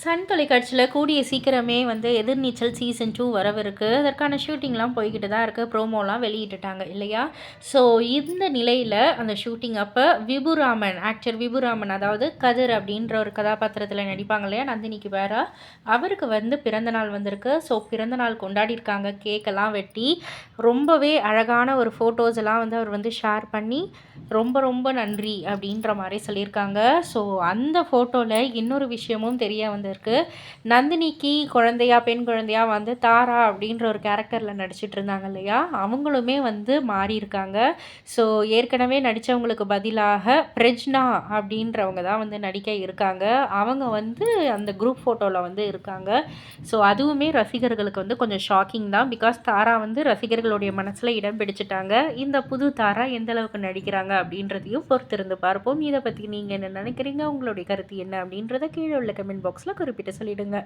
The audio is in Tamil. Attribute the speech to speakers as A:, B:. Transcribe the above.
A: சன் தொலைக்காட்சியில் கூடிய சீக்கிரமே வந்து எதிர்நீச்சல் சீசன் டூ வரவிருக்கு. அதற்கான ஷூட்டிங்லாம் போய்கிட்டு தான் இருக்குது ப்ரோமோலாம் வெளியிட்டுட்டாங்க இல்லையா? ஸோ இந்த நிலையில் அந்த ஷூட்டிங் அப்போ விபுராமன் ஆக்டர் விபுராமன் அதாவது கதிர் அப்படின்ற ஒரு கதாபாத்திரத்தில் நடிப்பாங்க இல்லையா? நந்தினிக்கு வேற அவருக்கு வந்து பிறந்தநாள் வந்திருக்கு. ஸோ பிறந்தநாள் கொண்டாடிருக்காங்க கேக்கெல்லாம் வெட்டி. ரொம்பவே அழகான ஒரு ஃபோட்டோஸ் எல்லாம் வந்து அவர் வந்து ஷேர் பண்ணி ரொம்ப ரொம்ப நன்றி அப்படின்ற மாதிரி சொல்லியிருக்காங்க. ஸோ அந்த ஃபோட்டோவில் இன்னொரு விஷயமும் தெரிய வந்து வந்திருக்கு. நந்தினிக்கு குழந்தையா பெண் குழந்தையா வந்து தாரா அப்படின்ற ஒரு கேரக்டரில் நடிச்சிட்டு இருந்தாங்க இல்லையா? அவங்களுமே வந்து மாறியிருக்காங்க ஸோ ஏற்கனவே நடித்தவங்களுக்கு பதிலாக பிரஜ்னா அப்படின்றவங்க தான் வந்து நடிக்க இருக்காங்க. அவங்க வந்து அந்த குரூப் ஃபோட்டோவில் வந்து இருக்காங்க. ஸோ அதுவுமே ரசிகர்களுக்கு வந்து கொஞ்சம் ஷாக்கிங் தான். பிகாஸ் தாரா வந்து ரசிகர்களுடைய மனசில் இடம் பிடிச்சிட்டாங்க. இந்த புது தாரா எந்த அளவுக்கு நடிக்கிறாங்க அப்படின்றதையும் பொறுத்திருந்து பார்ப்போம். இதை பற்றி நீங்கள் என்ன நினைக்கிறீங்க? உங்களுடைய கருத்து என்ன அப்படின்றத கீழே உள்ள கமெண்ட் பாக்ஸில் குறிப்பிட்டு சொல்லிடுங்க.